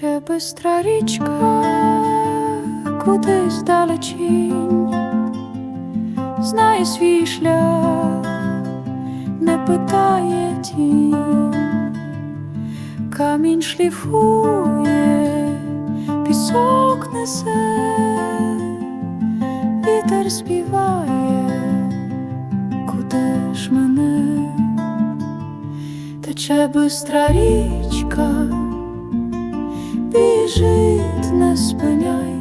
бистра річка, кудись далечінь, знає свій шлях, не питає тінь, камінь шліфує, пісок несе, вітер співає, куди ж мене, тече бистра річка біжить, не спиняй,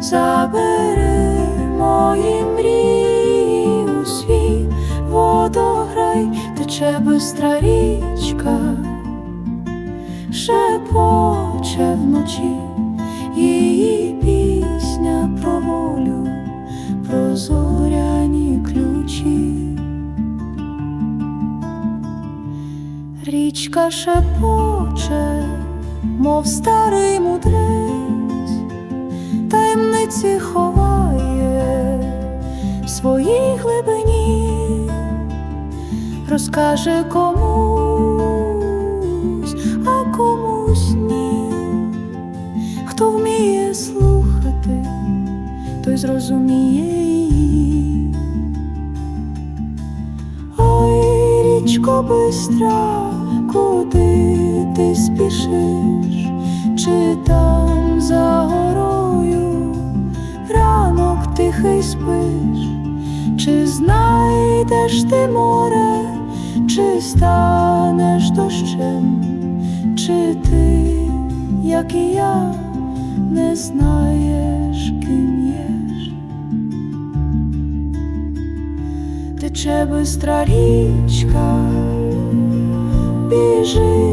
забери мої мрії у свій водограй, тече бистра річка, шепоче вночі, її пісня про волю, про зоряні ключі. Річка шепоче, мов старий мудрець, таємниці ховає в своїй глибині, розкаже комусь, а комусь ні, хто вміє слухати, той зрозуміє її. Ой, річко бистра, куди ти спішиш, чи там за горою ранок тихий спиш, чи знайдеш ти море, чи станеш дощем, чи ти, як і я, не знаєш, ким єш. Тече бистра річка, біжить.